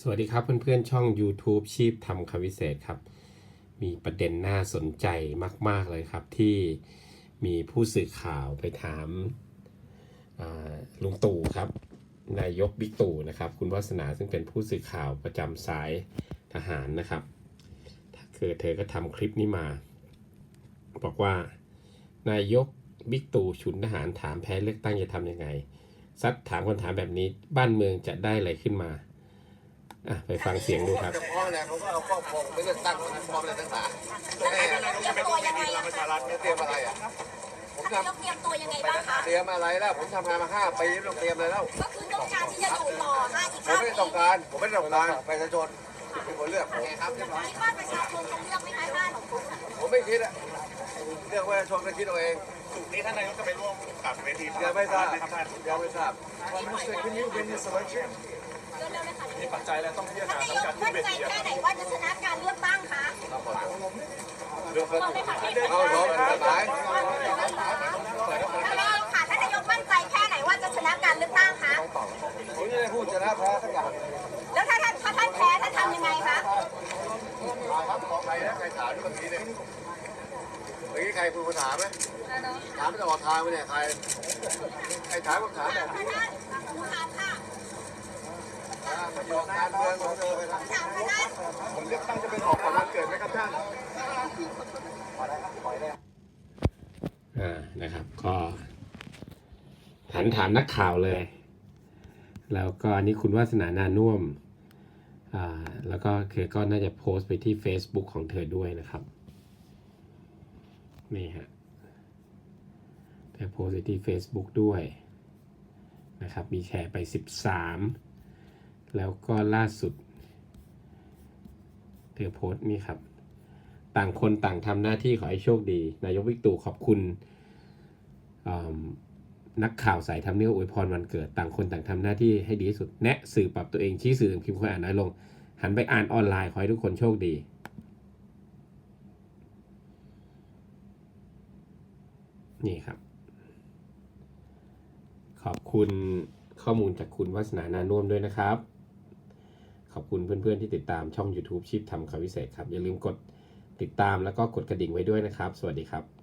สวัสดีครับเพื่อนๆช่อง YouTube ชีพทำคำวิเศษครับ มีประเด็นน่าสนใจมาก ๆ เลยครับที่มีผู้สื่อข่าวไปถามาลุงตู่ครับ นายกบิ๊กตู่นะครับ คุณวัฒนาซึ่งเป็นผู้สื่อข่าวประจำสายทหารนะครับคือเธอก็ทำคลิปนี้มา บอกว่า นายกบิ๊กตู่ฉุนทหารถามแพ้เลือกตั้งจะทำยังไงซักถามคำถามแบบนี้บ้านเมืองจะได้อะไรขึ้นมา อะไปฟังเสียงดูครับ เฉพาะเนี่ยเขาก็เอาครอบครองไม่เลือกตั้งคนนั้นพร้อมอะไรทั้งหลายแล้วนายกเตรียมตัวยังไงอะคะไม่เตรียมอะไรอะผมนายทำกเตรียมตัวยังไงบ้างคะเตรียมอะไรแล้ว ผมทำงานมาห้าปีไม่ต้องเตรียมอะไรแล้ว ก็คือต้องการที่จะอยู่ต่อห้าอีกผมห้าไม่ปีได้ต้องการ ผมไม่ต้องการประชาชนเป็นคนเลือกผมครับ คิดว่าประชาชนจะเลือกไหมคะห้าของคุณอะผมไม่คิดอะเลือกประชาชนก็คิดเอาเองนี่ท่านนายกจะไปร่วมกับเวทียังไม่ทราบครับท่านยังไม่ทราบ Can you win this election เร็วๆเลยค่ะมีปัจจัยอะไรต้องพิจารท่านณานายกทั้งการมั่ขึ้นนเวใจทีแค่ไหนว่าจะชนะการเลือกตั้งคะเลือกบอกเลยค่ะท่านนายกเอาสองกฎหมายค่ะท่านนายกมั่นใจแค่ไหนว่าจะชนะการเลือกตั้งคะผมจะได้พูดชนะแพ้สักอย่างแล้วถ้าท่านถ้าท่านแพ้ท่านทำยังไงคะครับของใครนะใครถามเมื่อกี้เนี่ยเมื่อกี้ใครคุณมาถามไหมถามไปตลอดทางไปเนี่ยใครใครถามคำถามแบบนี้ ท่านถามค่ะ ประ โยชน์การเมืองของเธอไปนะถามค่ะท่านผลเลือกตั้งจะเป็นออกก่อนวันเกิดไหมครับท่านอ่านะครับก็ถามถามนักข่าวเลย แล้วก็อันนี้คุณวาสนานานุ่มอ่าแล้วก็คือก็น่าจะโพสต์ไปที่ Facebook ของเธอด้วยนะครับ นี่ฮะเธอโพสต์ไปที่ Facebook ด้วยนะครับ มีแชร์ไป 13 แล้วก็ล่าสุด เธอโพสต์นี่ครับ ต่างคนต่างทำหน้าที่ขอให้โชคดี นายกวิกตู่ขอบคุณนักข่าวสายทำเนียบอวยพรวันเกิด ต่างคนต่างทำหน้าที่ให้ดีที่สุด แนะสื่อปรับตัวเองชี้สื่อพิมพ์คนอ่านน้อยลง หันไปอ่านออนไลน์ขอให้ทุกคนโชคดีนี่ครับ ขอบคุณข้อมูลจากคุณวัฒนานานุ่มด้วยนะครับ ขอบคุณเพื่อนๆที่ติดตามช่อง YouTube ชิปทำคำวิเศษครับ อย่าลืมกดติดตามแล้วก็กดกระดิ่งไว้ด้วยนะครับ สวัสดีครับ